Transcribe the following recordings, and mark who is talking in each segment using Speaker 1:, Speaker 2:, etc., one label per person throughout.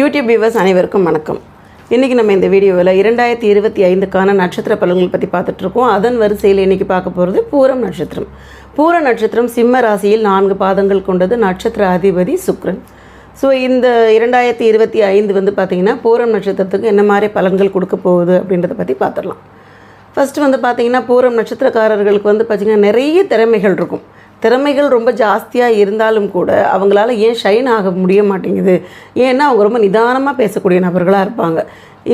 Speaker 1: YouTube viewers அனைவருக்கும் வணக்கம். இன்றைக்கி நம்ம இந்த வீடியோவில் இரண்டாயிரத்தி இருபத்தி ஐந்துக்கான நட்சத்திர பலன்கள் பற்றி பார்த்துட்ருக்கோம் அதன் வரிசையில் இன்றைக்கி பார்க்க போகிறது பூரம் நட்சத்திரம். பூர நட்சத்திரம் சிம்ம ராசியில் நான்கு பாதங்கள் கொண்டது நட்சத்திர அதிபதி சுக்ரன். ஸோ இந்த இரண்டாயிரத்தி இருபத்தி ஐந்து வந்து பார்த்திங்கன்னா பூரம் நட்சத்திரத்துக்கு என்ன மாதிரி பலன்கள் கொடுக்க போகுது அப்படின்றத பற்றி பார்த்துடலாம். ஃபஸ்ட்டு வந்து பார்த்திங்கன்னா பூரம் நட்சத்திரக்காரர்களுக்கு வந்து பார்த்திங்கன்னா நிறைய திறமைகள் இருக்கும். திறமைகள் ரொம்ப ஜாஸ்தியாக இருந்தாலும் கூட அவங்களால ஏன் ஷைன் ஆக முடிய மாட்டேங்குது? ஏன்னா அவங்க ரொம்ப நிதானமாக பேசக்கூடிய நபர்களாக இருப்பாங்க.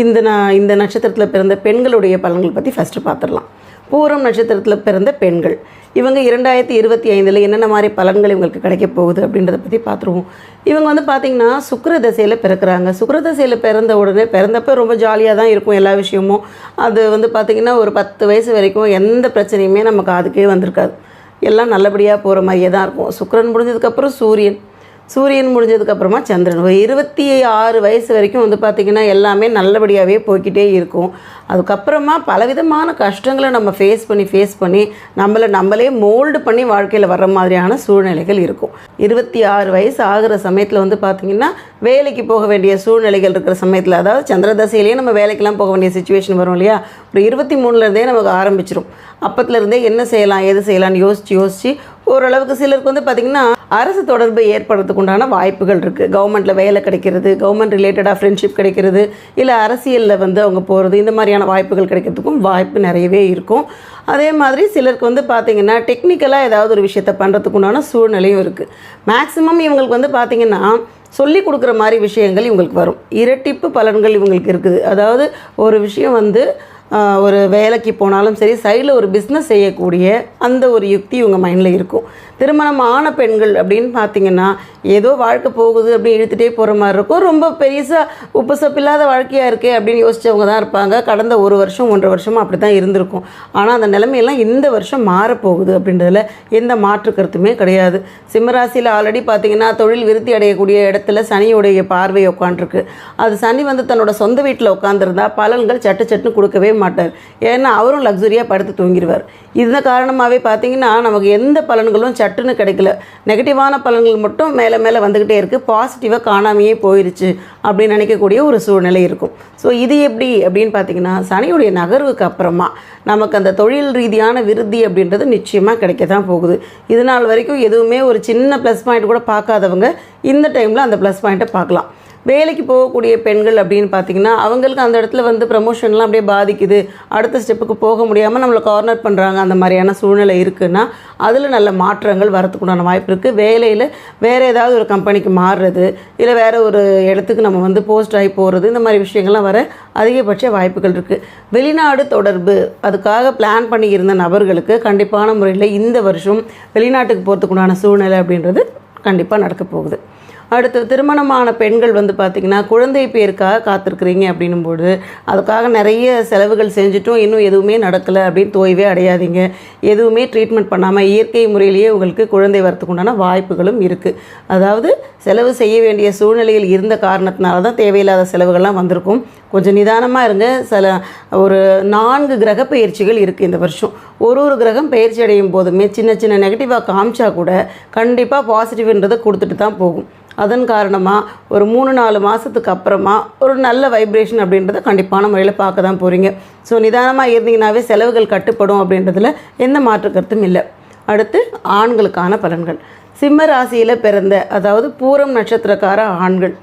Speaker 1: இந்த நான் இந்த நட்சத்திரத்தில் பிறந்த பெண்களுடைய பலன்கள் பற்றி ஃபஸ்ட்டு பார்த்துடலாம் பூரம் நட்சத்திரத்தில் பிறந்த பெண்கள். இவங்க இரண்டாயிரத்தி இருபத்தி ஐந்தில் என்னென்ன மாதிரி பலன்கள் இவங்களுக்கு கிடைக்க போகுது அப்படின்றத பற்றி பார்த்துருவோம் இவங்க வந்து பார்த்திங்கன்னா சுக்கர தசையில் பிறக்கிறாங்க. சுக்கர தசையில் பிறந்த உடனே பிறந்தப்ப ரொம்ப ஜாலியாக தான் இருக்கும் எல்லா விஷயமும். அது வந்து பார்த்திங்கன்னா ஒரு பத்து வயசு வரைக்கும் எந்த பிரச்சனையுமே நமக்கு அதுக்கே வந்திருக்காது. எல்லாம் நல்லபடியாக போகிற மாதிரியே தான் இருக்கும். சுக்கரன் முடிஞ்சதுக்கப்புறம் சூரியன். சூரியன் முடிஞ்சதுக்கப்புறமா சந்திரன். ஒரு இருபத்தி ஆறு வயசு வரைக்கும் வந்து பார்த்திங்கன்னா எல்லாமே நல்லபடியாகவே போய்க்கிட்டே இருக்கும். அதுக்கப்புறமா பலவிதமான கஷ்டங்களை நம்ம ஃபேஸ் பண்ணி ஃபேஸ் பண்ணி நம்மளை நம்மளே மோல்டு பண்ணி வாழ்க்கையில் வர்ற மாதிரியான சூழ்நிலைகள் இருக்கும். இருபத்தி ஆறு வயசு ஆகிற சமயத்தில் வந்து பார்த்திங்கன்னா வேலைக்கு போக வேண்டிய சூழ்நிலைகள் இருக்கிற சமயத்தில் அதாவது சந்திர தசையிலேயே நம்ம வேலைக்கெல்லாம் போக வேண்டிய சுச்சுவேஷன் வரும் இல்லையா? ஒரு இருபத்தி மூணுலேருந்தே நமக்கு ஆரம்பிச்சிடும் அப்பத்துலேருந்தே என்ன செய்யலாம் எது செய்யலாம்னு யோசித்து யோசித்து ஓரளவுக்கு சிலருக்கு வந்து பார்த்திங்கன்னா அரசு தொடர்பு ஏற்படுறதுக்கு உண்டான வாய்ப்புகள் இருக்குது கவர்மெண்ட்டில் வேலை கிடைக்கிறது கவர்மெண்ட் ரிலேட்டடாக ஃப்ரெண்ட்ஷிப் கிடைக்கிறது இல்லை அரசியலில் வந்து அவங்க போகிறது இந்த மாதிரியான வாய்ப்புகள் கிடைக்கிறதுக்கும் வாய்ப்பு நிறையவே இருக்கும். அதே மாதிரி சிலருக்கு வந்து பார்த்திங்கன்னா டெக்னிக்கலாக ஏதாவது ஒரு விஷயத்த பண்ணுறதுக்கு உண்டான சூழ்நிலையும் இருக்குது மேக்ஸிமம் இவங்களுக்கு வந்து பார்த்திங்கன்னா சொல்லி கொடுக்குற மாதிரி விஷயங்கள் இவங்களுக்கு வரும். இரட்டிப்பு பலன்கள் இவங்களுக்கு இருக்குது. அதாவது ஒரு விஷயம் வந்து ஒரு வேலைக்கு போனாலும் சரி சைடில் ஒரு பிஸ்னஸ் செய்யக்கூடிய அந்த ஒரு யுக்தி இவங்க மைண்டில் இருக்கும். திருமணம் ஆன பெண்கள் அப்படின்னு பார்த்தீங்கன்னா ஏதோ வாழ்க்கை போகுது அப்படின்னு இழுத்துட்டே போகிற மாதிரி இருக்கும். ரொம்ப பெருசாக உப்பு சப்பில்லாத வாழ்க்கையாக இருக்கே அப்படின்னு யோசிச்சவங்க தான் இருப்பாங்க. கடந்த ஒரு வருஷம் ஒன்றரை வருஷமாக அப்படி தான் இருந்திருக்கும். ஆனால் அந்த நிலைமையெல்லாம் இந்த வருஷம் மாறப்போகுது அப்படின்றதுல எந்த மாற்று கருத்துமே கிடையாது. சிம்மராசியில் ஆல்ரெடி பார்த்தீங்கன்னா தொழில் விருத்தி அடையக்கூடிய இடத்துல சனியுடைய பார்வை உட்காண்ட்ருக்கு அது சனி வந்து தன்னோட சொந்த வீட்டில் உட்காந்துருந்தா பலன்கள் சட்டு சட்டுன்னு கொடுக்கவே மாட்டார். ஏன்னா அவரும் லக்ஸுரியாக படுத்து தூங்கிடுவார் இந்த காரணமாகவே பார்த்தீங்கன்னா நமக்கு எந்த பலன்களும் சட்டுன்னு கிடைக்கல. நெகட்டிவான பலன்கள் மட்டும் மேலே மேலே வந்துக்கிட்டே இருக்குது பாசிட்டிவாக காணாமையே போயிடுச்சு அப்படின்னு நினைக்கக்கூடிய ஒரு சூழ்நிலை இருக்கும். ஸோ இது எப்படி அப்படின்னு பார்த்தீங்கன்னா சனியுடைய நகர்வுக்கு அப்புறமா நமக்கு அந்த தொழில் ரீதியான விருத்தி அப்படின்றது நிச்சயமாக கிடைக்க தான் போகுது. இது நாள் வரைக்கும் எதுவுமே ஒரு சின்ன ப்ளஸ் பாயிண்ட் கூட பார்க்காதவங்க இந்த டைமில் அந்த ப்ளஸ் பாயிண்ட்டை பார்க்கலாம். வேலைக்கு போகக்கூடிய பெண்கள் அப்படின்னு பார்த்தீங்கன்னா அவங்களுக்கு அந்த இடத்துல வந்து ப்ரமோஷன்லாம் அப்படியே பாதிக்குது. அடுத்த ஸ்டெப்புக்கு போக முடியாமல் நம்மளை கார்னர் பண்ணுறாங்க அந்த மாதிரியான சூழ்நிலை இருக்குன்னா அதில் நல்ல மாற்றங்கள் வரத்துக்குண்டான வாய்ப்பு இருக்குது வேலையில் வேறு ஏதாவது ஒரு கம்பெனிக்கு மாறுறது இல்லை வேறு ஒரு இடத்துக்கு நம்ம வந்து போஸ்ட் ஆகி போகிறது இந்த மாதிரி விஷயங்கள்லாம் வர அதிகபட்ச வாய்ப்புகள் இருக்குது வெளிநாடு தொடர்பு அதுக்காக பிளான் பண்ணி இருந்த நபர்களுக்கு கண்டிப்பான முறையில் இந்த வருஷம் வெளிநாட்டுக்கு போகிறதுக்குண்டான சூழ்நிலை அப்படின்றது கண்டிப்பாக நடக்க போகுது. அடுத்து திருமணமான பெண்கள் வந்து பார்த்திங்கன்னா குழந்தை பேருக்காக காத்திருக்கிறீங்க அப்படின்னும்போது அதுக்காக நிறைய செலவுகள் செஞ்சுட்டும் இன்னும் எதுவுமே நடக்கலை அப்படின்னு தோய்வே அடையாதீங்க. எதுவுமே ட்ரீட்மெண்ட் பண்ணாமல் இயற்கை முறையிலேயே உங்களுக்கு குழந்தை வரத்துக்கு உண்டான வாய்ப்புகளும் இருக்குது அதாவது செலவு செய்ய வேண்டிய சூழ்நிலையில் இருந்த காரணத்தினால தான் தேவையில்லாத செலவுகள்லாம் வந்திருக்கும். கொஞ்சம் நிதானமாக இருங்க. சில ஒரு நான்கு கிரக பயிற்சிகள் இருக்குது இந்த வருஷம். ஒரு ஒரு கிரகம் பயிற்சி அடையும் போதுமே சின்ன சின்ன நெகட்டிவாக காமிச்சா கூட கண்டிப்பாக பாசிட்டிவ்ன்றதை கொடுத்துட்டு தான் போகும். அதன் காரணமாக ஒரு மூணு நாலு மாதத்துக்கு அப்புறமா ஒரு நல்ல வைப்ரேஷன் அப்படின்றத கண்டிப்பான முறையில் பார்க்க தான் போகிறீங்க ஸோ நிதானமாக இருந்தீங்கன்னாவே செலவுகள் கட்டுப்படும் அப்படின்றதுல எந்த மாற்று கருத்தும் இல்லை. அடுத்து ஆண்களுக்கான பலன்கள். சிம்ம ராசியில் பிறந்த அதாவது பூரம் நட்சத்திரக்கார ஆண்கள்.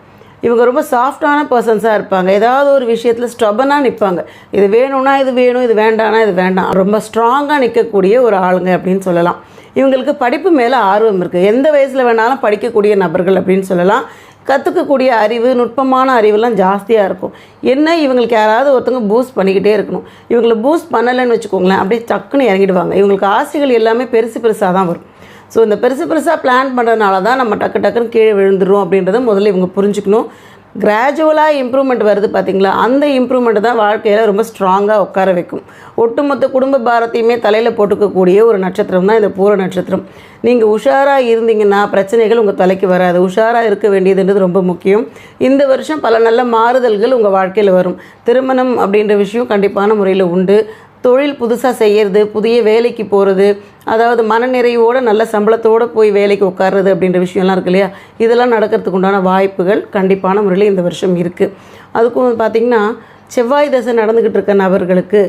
Speaker 1: இவங்க ரொம்ப சாஃப்டான பர்சன்ஸாக இருப்பாங்க. ஏதாவது ஒரு விஷயத்தில் ஸ்டபனாக நிற்பாங்க இது வேணும்னா இது வேணும் இது வேண்டானா இது வேண்டாம். ரொம்ப ஸ்ட்ராங்காக நிற்கக்கூடிய ஒரு ஆளுங்க அப்படின்னு சொல்லலாம். இவங்களுக்கு படிப்பு மேலே ஆர்வம் இருக்குது எந்த வயசில் வேணாலும் படிக்கக்கூடிய நபர்கள் அப்படின்னு சொல்லலாம். கற்றுக்கக்கூடிய அறிவு நுட்பமான அறிவெல்லாம் ஜாஸ்தியாக இருக்கும். என்ன? இவங்களுக்கு யாராவது ஒருத்தவங்க பூஸ்ட் பண்ணிக்கிட்டே இருக்கணும். இவங்களை பூஸ்ட் பண்ணலைன்னு வச்சுக்கோங்களேன் அப்படியே டக்குன்னு இறங்கிடுவாங்க. இவங்களுக்கு ஆசைகள் எல்லாமே பெருசு பெருசாக தான் வரும். ஸோ இந்த பெருசு பெருசாக பிளான் பண்ணுறதுனால தான் நம்ம டக்கு டக்குன்னு கீழே விழுந்துடும் அப்படின்றத முதல்ல இவங்க புரிஞ்சுக்கணும். கிராஜுவலாக இம்ப்ரூவ்மெண்ட் வருது பார்த்தீங்களா அந்த இம்ப்ரூவ்மெண்ட் தான் வாழ்க்கையில் ரொம்ப ஸ்ட்ராங்காக உட்கார வைக்கும். ஒட்டுமொத்த குடும்ப பாரத்தையுமே தலையில் போட்டுக்கக்கூடிய ஒரு நட்சத்திரம் தான் இந்த பூர நட்சத்திரம். நீங்கள் உஷாராக இருந்தீங்கன்னா பிரச்சனைகள் உங்கள் தலைக்கு வராது. உஷாராக இருக்க வேண்டியதுன்றது ரொம்ப முக்கியம். இந்த வருஷம் பல நல்ல மாறுதல்கள் உங்கள் வாழ்க்கையில் வரும். திருமணம் அப்படின்ற விஷயம் கண்டிப்பான முறையில் உண்டு. தொழில் புதுசாக செய்கிறது புதிய வேலைக்கு போகிறது அதாவது மனநிறைவோடு நல்ல சம்பளத்தோடு போய் வேலைக்கு உட்கார்றது அப்படின்ற விஷயம்லாம் இருக்கு இல்லையா? இதெல்லாம் நடக்கிறதுக்கு உண்டான வாய்ப்புகள் கண்டிப்பான முறையில் இந்த வருஷம் இருக்குது அதுக்கும் பார்த்திங்கன்னா செவ்வாய் தசை நடந்துக்கிட்டு இருக்க நபர்களுக்கு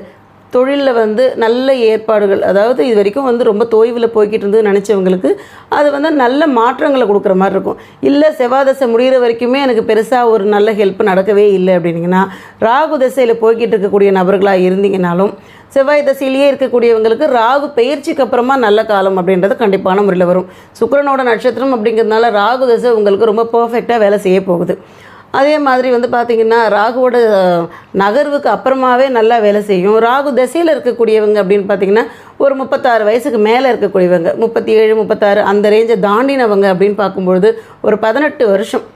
Speaker 1: தொழிலில் வந்து நல்ல ஏற்பாடுகள் அதாவது இது வரைக்கும் வந்து ரொம்ப தொய்வில் போய்கிட்டு இருந்து நினச்சவங்களுக்கு அது வந்து நல்ல மாற்றங்களை கொடுக்குற மாதிரி இருக்கும். இல்லை செவ்வாய் தசை முடிகிற வரைக்குமே எனக்கு பெருசாக ஒரு நல்ல ஹெல்ப் நடக்கவே இல்லை அப்படின்னீங்கன்னா ராகு தசையில் போய்கிட்டு இருக்கக்கூடிய நபர்களாக இருந்தீங்கனாலும் செவ்வாய் தசையிலேயே இருக்கக்கூடியவங்களுக்கு ராகு பெயர்ச்சிக்கு அப்புறமா நல்ல காலம் அப்படின்றது கண்டிப்பான முறையில் வரும். சுக்கரனோட நட்சத்திரம் அப்படிங்கிறதுனால ராகு தசை உங்களுக்கு ரொம்ப பர்ஃபெக்டாக வேலை செய்ய போகுது. அதே மாதிரி வந்து பார்த்திங்கன்னா ராகுவோட நகர்வுக்கு அப்புறமாவே நல்லா வேலை செய்யும். ராகு தசையில் இருக்கக்கூடியவங்க அப்படின்னு பார்த்திங்கன்னா ஒரு முப்பத்தாறு வயசுக்கு மேலே இருக்கக்கூடியவங்க முப்பத்தி ஏழு முப்பத்தாறு அந்த ரேஞ்சை தாண்டினவங்க அப்படின்னு பார்க்கும்பொழுது ஒரு பதினெட்டு வருஷம்.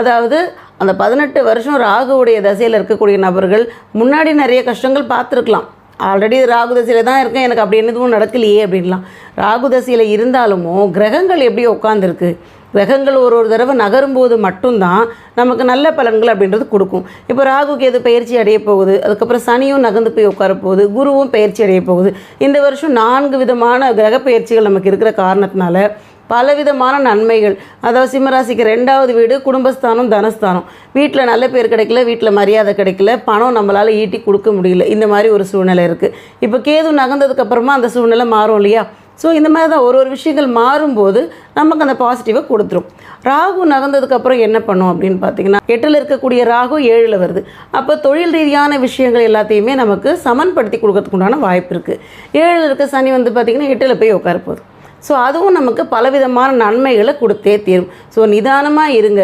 Speaker 1: அதாவது அந்த பதினெட்டு வருஷம் ராகுவுடைய தசையில் இருக்கக்கூடிய நபர்கள் முன்னாடி நிறைய கஷ்டங்கள் பார்த்துருக்கலாம். ஆல்ரெடி ராகு தசையில் தான் இருக்கேன் எனக்கு அப்படி எதுவும் நடக்கலையே அப்படின்லாம். ராகு தசையில் இருந்தாலுமோ கிரகங்கள் எப்படி உட்காந்துருக்கு கிரகங்கள் ஒரு ஒரு தடவை நகரும்போது மட்டும்தான் நமக்கு நல்ல பலன்கள் அப்படின்றது கொடுக்கும். இப்போ ராகுக்கு எது பயிற்சி அடைய போகுது? அதுக்கப்புறம் சனியும் நகர்ந்து போய் உட்கார போகுது குருவும் பயிற்சி அடைய போகுது. இந்த வருஷம் நான்கு விதமான கிரக பயிற்சிகள் நமக்கு இருக்கிற காரணத்தினால பலவிதமான நன்மைகள். அதாவது சிம்மராசிக்கு ரெண்டாவது வீடு குடும்பஸ்தானம் தனஸ்தானம். வீட்டில் நல்ல பேர் கிடைக்கல வீட்டில் மரியாதை கிடைக்கல பணம் நம்மளால் ஈட்டி கொடுக்க முடியல. இந்த மாதிரி ஒரு சூழ்நிலை இருக்குது இப்போ கேது நகர்ந்ததுக்கப்புறமா அந்த சூழ்நிலை மாறும் இல்லையா? ஸோ இந்த மாதிரி தான் ஒரு ஒரு விஷயங்கள் மாறும்போது நமக்கு அந்த பாசிட்டிவை கொடுத்துரும். ராகு நகர்ந்ததுக்கப்புறம் என்ன பண்ணும் அப்படின்னு பார்த்தீங்கன்னா எட்டில் இருக்கக்கூடிய ராகு ஏழில் வருது. அப்போ தொழில் ரீதியான விஷயங்கள் எல்லாத்தையுமே நமக்கு சமன்படுத்தி கொடுக்கறதுக்கு உண்டான வாய்ப்பு இருக்குது ஏழில் இருக்க சனி வந்து பார்த்திங்கன்னா எட்டில் போய் உட்கார போகுது. ஸோ அதுவும் நமக்கு பலவிதமான நன்மைகளை கொடுத்தே தீரும். ஸோ நிதானமாக இருங்க.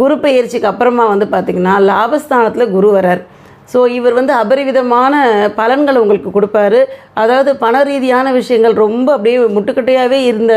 Speaker 1: குரு பயிற்சிக்கு அப்புறமா வந்து பார்த்திங்கன்னா லாபஸ்தானத்தில் குரு வரார். ஸோ இவர் வந்து அபரிவிதமான பலன்கள் உங்களுக்கு கொடுப்பாரு. அதாவது பண ரீதியான விஷயங்கள் ரொம்ப அப்படியே முட்டுக்கட்டையாகவே இருந்த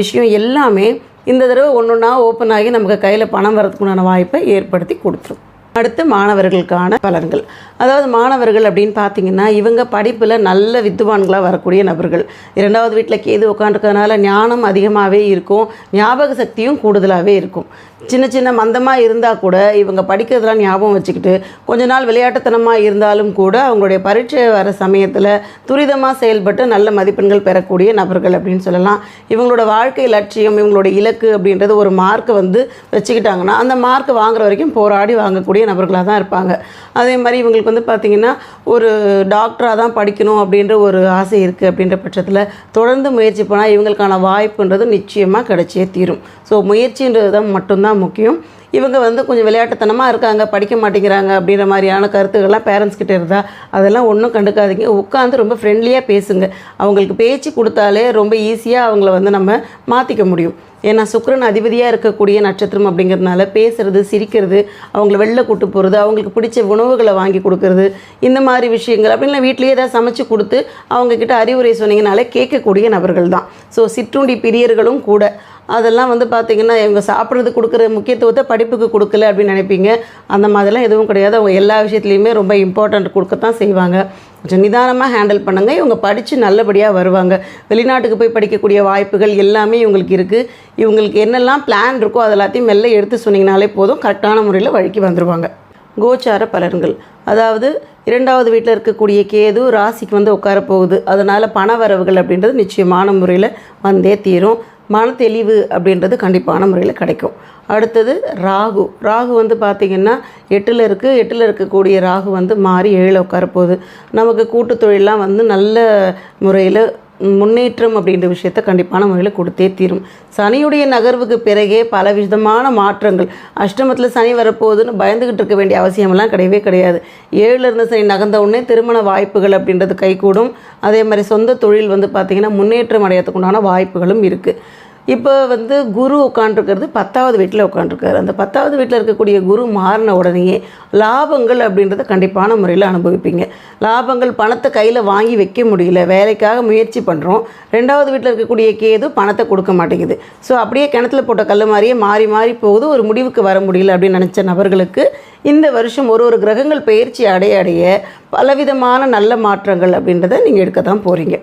Speaker 1: விஷயம் எல்லாமே இந்த தடவை ஒன்று ஒன்றா ஓப்பன் ஆகி நமக்கு கையில் பணம் வரதுக்குண்டான வாய்ப்பை ஏற்படுத்தி கொடுத்துரும். அடுத்து மாணவர்களுக்கான பலன்கள். அதாவது மாணவர்கள் அப்படின்னு பார்த்தீங்கன்னா இவங்க படிப்பில் நல்ல வித்துவான்களாக வரக்கூடிய நபர்கள். இரண்டாவது வீட்டில் கேது உட்காந்துருக்கறனால ஞானம் அதிகமாகவே இருக்கும் ஞாபக சக்தியும் கூடுதலாகவே இருக்கும். சின்ன சின்ன மந்தமாக இருந்தால் கூட இவங்க படிக்கிறதெல்லாம் ஞாபகம் வச்சுக்கிட்டு கொஞ்ச நாள் விளையாட்டுத்தனமாக இருந்தாலும் கூட அவங்களுடைய பரீட்சை வர சமயத்தில் துரிதமாக செயல்பட்டு நல்ல மதிப்பெண்கள் பெறக்கூடிய நபர்கள் அப்படின்னு சொல்லலாம். இவங்களோட வாழ்க்கை லட்சியம் இவங்களோட இலக்கு அப்படின்றது ஒரு மார்க்கை வந்து வச்சுக்கிட்டாங்கன்னா அந்த மார்க் வாங்குற வரைக்கும் போராடி வாங்கக்கூடிய நபர்களாக தான் இருப்பாங்க. அதே மாதிரி இவங்களுக்கு வந்து பார்த்திங்கன்னா ஒரு டாக்டராக தான் படிக்கணும் அப்படின்ற ஒரு ஆசை இருக்குது அப்படின்ற பட்சத்தில் தொடர்ந்து முயற்சி பண்ணால் இவங்களுக்கான வாய்ப்புன்றது நிச்சயமாக கிடைச்சே தீரும். ஸோ முயற்சின்றது தான் மட்டும்தான் முக்கியம். இவங்க வந்து கொஞ்சம் விளையாட்டுத்தனமாக இருக்காங்க படிக்க மாட்டேங்கிறாங்க அப்படின்ற மாதிரியான கருத்துக்கள்லாம் பேரண்ட்ஸ் கிட்டே இருந்தால் அதெல்லாம் ஒன்றும் கண்டுக்காதீங்க. உட்காந்து ரொம்ப ஃப்ரெண்ட்லியாக பேசுங்க. அவங்களுக்கு பேச்சு கொடுத்தாலே ரொம்ப ஈஸியாக அவங்கள வந்து நம்ம மாற்றிக்க முடியும். ஏன்னா சுக்கிரன் அதிபதியாக இருக்கக்கூடிய நட்சத்திரம் அப்படிங்கிறதுனால பேசுறது சிரிக்கிறது அவங்கள வெளில கூட்டு போகிறது அவங்களுக்கு பிடிச்ச உணவுகளை வாங்கி கொடுக்கறது இந்த மாதிரி விஷயங்கள் அப்படின்லாம் வீட்லேயே ஏதாவது சமைச்சு கொடுத்து அவங்கக்கிட்ட அறிவுரை சொன்னீங்கனாலே கேட்கக்கூடிய நபர்கள் தான். ஸோ சிற்றுண்டி பிரியர்களும் கூட. அதெல்லாம் வந்து பார்த்திங்கன்னா இவங்க சாப்பிட்றது கொடுக்குற முக்கியத்துவத்தை படிப்புக்கு கொடுக்கல அப்படின்னு நினைப்பீங்க. அந்த மாதிரிலாம் எதுவும் கிடையாது. அவங்க எல்லா விஷயத்துலையுமே ரொம்ப இம்பார்ட்டண்ட் கொடுக்கத்தான் செய்வாங்க. கொஞ்சம் நிதானமாக ஹேண்டில் பண்ணுங்கள் இவங்க படித்து நல்லபடியாக வருவாங்க. வெளிநாட்டுக்கு போய் படிக்கக்கூடிய வாய்ப்புகள் எல்லாமே இவங்களுக்கு இருக்குது இவங்களுக்கு என்னெல்லாம் பிளான் இருக்கோ அது எல்லாத்தையும் மெல்ல எடுத்து சொன்னீங்கனாலே போதும். கரெக்டான முறையில் வழிக்கு வந்துடுவாங்க கோச்சார பலன்கள். அதாவது இரண்டாவது வீட்டில் இருக்கக்கூடிய கேது ராசிக்கு வந்து உட்கார போகுது. அதனால் பண வரவுகள் அப்படின்றது நிச்சயமான முறையில் வந்தே தீரும். மன தெளிவு அப்படின்றது கண்டிப்பான முறையில் கிடைக்கும். அடுத்தது ராகு. ராகு வந்து பார்த்திங்கன்னா எட்டில் இருக்குது எட்டில் இருக்கக்கூடிய ராகு வந்து மாறி ஏழில் உட்கார போகுது நமக்கு கூட்டு தொழிலெலாம் வந்து நல்ல முறையில் முன்னேற்றம் அப்படின்ற விஷயத்த கண்டிப்பான முறையில் கொடுத்தே தீரும். சனியுடைய நகர்வுக்கு பிறகே பல விதமான மாற்றங்கள். அஷ்டமத்தில் சனி வரப்போகுதுன்னு பயந்துக்கிட்டு இருக்க வேண்டிய அவசியமெல்லாம் கிடையவே கிடையாது. ஏழில் இருந்த சனி நகர்ந்த உடனே திருமண வாய்ப்புகள் அப்படின்றது கைகூடும். அதே மாதிரி சொந்த தொழில் வந்து பார்த்திங்கன்னா முன்னேற்றம் அடையறதுக்குண்டான வாய்ப்புகளும் இருக்குது இப்போ வந்து குரு உட்காண்ட்ருக்கிறது பத்தாவது வீட்டில் உட்காண்ட்ருக்காரு அந்த பத்தாவது வீட்டில் இருக்கக்கூடிய குரு மாறின உடனேயே லாபங்கள் அப்படின்றத கண்டிப்பான முறையில் அனுபவிப்பீங்க. லாபங்கள் பணத்தை கையில் வாங்கி வைக்க முடியல. வேலைக்காக முயற்சி பண்ணுறோம் ரெண்டாவது வீட்டில் இருக்கக்கூடிய கேது பணத்தை கொடுக்க மாட்டேங்குது. ஸோ அப்படியே கிணத்துல போட்ட கல் மாதிரியே மாறி மாறி போகுது. ஒரு முடிவுக்கு வர முடியல அப்படின்னு நினச்ச நபர்களுக்கு இந்த வருஷம் ஒரு ஒரு கிரகங்கள் பயிற்சி அடைய அடைய பலவிதமான நல்ல மாற்றங்கள் அப்படின்றத நீங்கள் எடுக்க தான் போகிறீங்க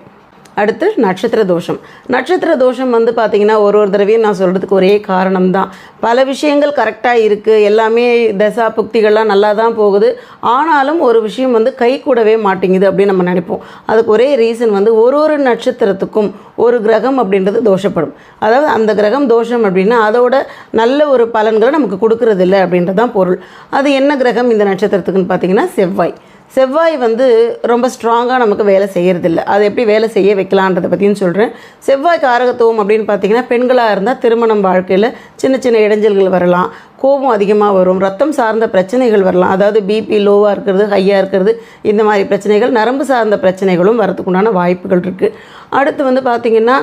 Speaker 1: அடுத்து நட்சத்திர தோஷம் நட்சத்திர தோஷம் வந்து பார்த்திங்கன்னா ஒரு ஒரு தடவையும் நான் சொல்கிறதுக்கு ஒரே காரணம் தான் பல விஷயங்கள் கரெக்டாக இருக்குது எல்லாமே தசா புக்திகள்லாம் நல்லா தான் போகுது. ஆனாலும் ஒரு விஷயம் வந்து கை கூடவே மாட்டேங்குது அப்படின்னு நம்ம நினைப்போம். அதுக்கு ஒரே ரீசன் வந்து ஒரு ஒரு நட்சத்திரத்துக்கும் ஒரு கிரகம் அப்படின்றது தோஷப்படும். அதாவது அந்த கிரகம் தோஷம் அப்படின்னா அதோட நல்ல ஒரு பலன்களை நமக்கு கொடுக்கறதில்ல அப்படின்றது தான் பொருள். அது என்ன கிரகம் இந்த நட்சத்திரத்துக்குன்னு பார்த்தீங்கன்னா செவ்வாய். செவ்வாய் வந்து ரொம்ப ஸ்ட்ராங்காக நமக்கு வேலை செய்கிறதில்ல அதை எப்படி வேலை செய்ய வைக்கலான்றதை பற்றியும் சொல்கிறேன் செவ்வாய் காரகத்துவம் அப்படின்னு பார்த்தீங்கன்னா பெண்களாக இருந்தால் திருமணம் வாழ்க்கையில் சின்ன சின்ன இடைஞ்சல்கள் வரலாம். கோபம் அதிகமாக வரும். ரத்தம் சார்ந்த பிரச்சனைகள் வரலாம். அதாவது பிபி லோவாக இருக்கிறது ஹையாக இருக்கிறது இந்த மாதிரி பிரச்சனைகள் நரம்பு சார்ந்த பிரச்சனைகளும் வரதுக்குண்டான வாய்ப்புகள் இருக்குது அடுத்து வந்து பார்த்திங்கன்னா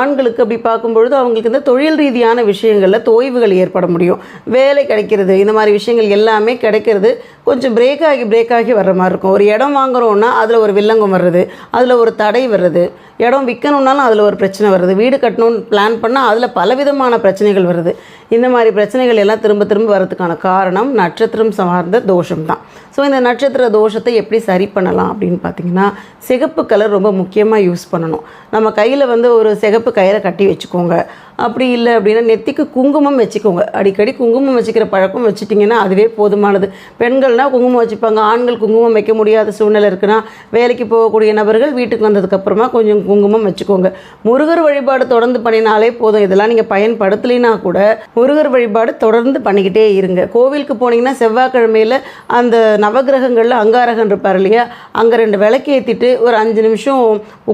Speaker 1: ஆண்களுக்கு அப்படி பார்க்கும்பொழுது அவங்களுக்கு இந்த தொழில் ரீதியான விஷயங்களில் தொய்வுகள் ஏற்பட முடியும். வேலை கிடைக்கிறது இந்த மாதிரி விஷயங்கள் எல்லாமே கிடைக்கிறது கொஞ்சம் பிரேக் ஆகி பிரேக் ஆகி வர்ற மாதிரி இருக்கும். ஒரு இடம் வாங்குறோன்னா அதில் ஒரு வில்லங்கம் வர்றது அதில் ஒரு தடை வர்றது இடம் விற்கணுன்னாலும் அதில் ஒரு பிரச்சனை வருது. வீடு கட்டணும்னு பிளான் பண்ணால் அதில் பலவிதமான பிரச்சனைகள் வருது. இந்த மாதிரி பிரச்சனைகள் எல்லாம் திரும்ப திரும்ப வரதுக்கான காரணம் நட்சத்திரம் சார்ந்த தோஷம் தான். ஸோ இந்த நட்சத்திர தோஷத்தை எப்படி சரி பண்ணலாம் அப்படின்னு பார்த்தீங்கன்னா சிகப்பு கலர் ரொம்ப முக்கியமாக யூஸ் பண்ணணும். நம்ம கையில் வந்து ஒரு சிகப்பு கயிறை கட்டி வச்சுக்கோங்க. அப்படி இல்லை அப்படின்னா நெத்திக்கு குங்குமம் வச்சுக்கோங்க. அடிக்கடி குங்குமம் வச்சுக்கிற பழக்கம் வச்சுட்டிங்கன்னா அதுவே போதுமானது. பெண்கள்னால் குங்குமம் வச்சுப்பாங்க. ஆண்கள் குங்குமம் வைக்க முடியாத சூழ்நிலை இருக்குன்னா வேலைக்கு போகக்கூடிய நபர்கள் வீட்டுக்கு வந்ததுக்கப்புறமா கொஞ்சம் குங்குமம் வச்சுக்கோங்க. முருகர் வழிபாடு தொடர்ந்து பண்ணினாலே போதும். இதெல்லாம் நீங்கள் பயன்படுத்தலைன்னா கூட முருகர் வழிபாடு தொடர்ந்து பண்ணிக்கிட்டே இருங்க. கோவிலுக்கு போனீங்கன்னா செவ்வாய்க்கிழமையில் அந்த நவகிரகங்களில் அங்காரகன் இருப்பார் இல்லையா? அங்கே ரெண்டு விளக்கு ஏற்றிட்டு ஒரு அஞ்சு நிமிஷம்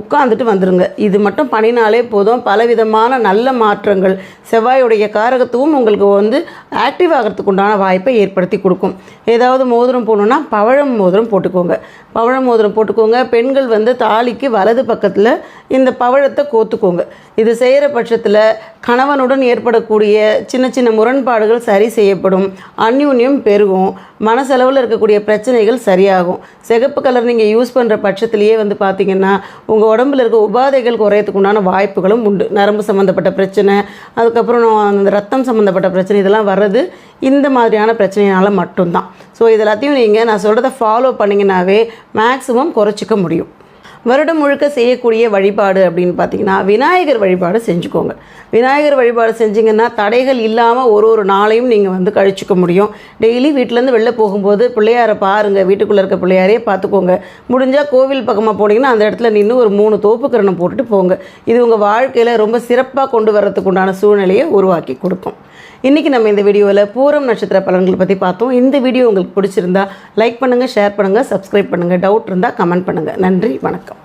Speaker 1: உட்காந்துட்டு வந்துடுங்க இது மட்டும் பண்ணினாலே போதும். பலவிதமான நல்ல மா மாற்றங்கள். செவ்வாயுடைய காரகத்துவம் உங்களுக்கு வந்து ஆக்டிவ் ஆகிறதுக்கு உண்டான வாய்ப்பை ஏற்படுத்தி கொடுக்கும். ஏதாவது மோதிரம் போடணுன்னா பவழம் மோதிரம் போட்டுக்கோங்க. பவழம் மோதிரம் போட்டுக்கோங்க. பெண்கள் வந்து தாலிக்கு வலது பக்கத்தில் இந்த பவழத்தை கோத்துக்கோங்க. இது செய்கிற பட்சத்தில் கணவனுடன் ஏற்படக்கூடிய சின்ன சின்ன முரண்பாடுகள் சரி செய்யப்படும். அந்யூன்யம் பெருகும். மனசளவில் இருக்கக்கூடிய பிரச்சனைகள் சரியாகும். சிகப்பு கலர் நீங்கள் யூஸ் பண்ணுற பட்சத்திலேயே வந்து பார்த்தீங்கன்னா உங்கள் உடம்புல இருக்க உபாதைகள் குறையறதுக்கு உண்டான வாய்ப்புகளும் உண்டு. நரம்பு சம்மந்தப்பட்ட பிரச்சனை அதுக்கப்புறம் அந்த ரத்தம் சம்மந்தப்பட்ட பிரச்சனை இதெல்லாம் வர்றது இந்த மாதிரியான பிரச்சனையினால் மட்டும்தான். ஸோ இது எல்லாத்தையும் நீங்கள் நான் சொல்கிறத ஃபாலோ பண்ணிங்கனாவே மேக்ஸிமம் குறைச்சிக்க முடியும். வருடம் முழுக்க செய்யக்கூடிய வழிபாடு அப்படின்னு பார்த்தீங்கன்னா விநாயகர் வழிபாடு செஞ்சுக்கோங்க. விநாயகர் வழிபாடு செஞ்சீங்கன்னா தடைகள் இல்லாமல் ஒரு ஒரு நாளையும் நீங்கள் வந்து கழிச்சுக்க முடியும். டெய்லி வீட்டிலேருந்து வெளில போகும்போது பிள்ளையாரை பாருங்கள் வீட்டுக்குள்ளே இருக்க பிள்ளையாரே பார்த்துக்கோங்க. முடிஞ்சால் கோவில் பக்கமாக போனீங்கன்னா அந்த இடத்துல நின்று ஒரு மூணு தோப்புக்கரணம் போட்டுட்டு போங்க. இது உங்கள் வாழ்க்கையில் ரொம்ப சிறப்பாக கொண்டு வர்றதுக்கு உண்டான சூழ்நிலையை உருவாக்கி கொடுக்கும். இன்றைக்கி நம்ம இந்த வீடியோவில் பூரம் நட்சத்திர பலன்களை பற்றி பார்த்தோம். இந்த வீடியோ உங்களுக்கு பிடிச்சிருந்தா லைக் பண்ணுங்கள் ஷேர் பண்ணுங்கள் சப்ஸ்கிரைப் பண்ணுங்கள் டவுட் இருந்தால் கமெண்ட் பண்ணுங்கள் நன்றி வணக்கம்.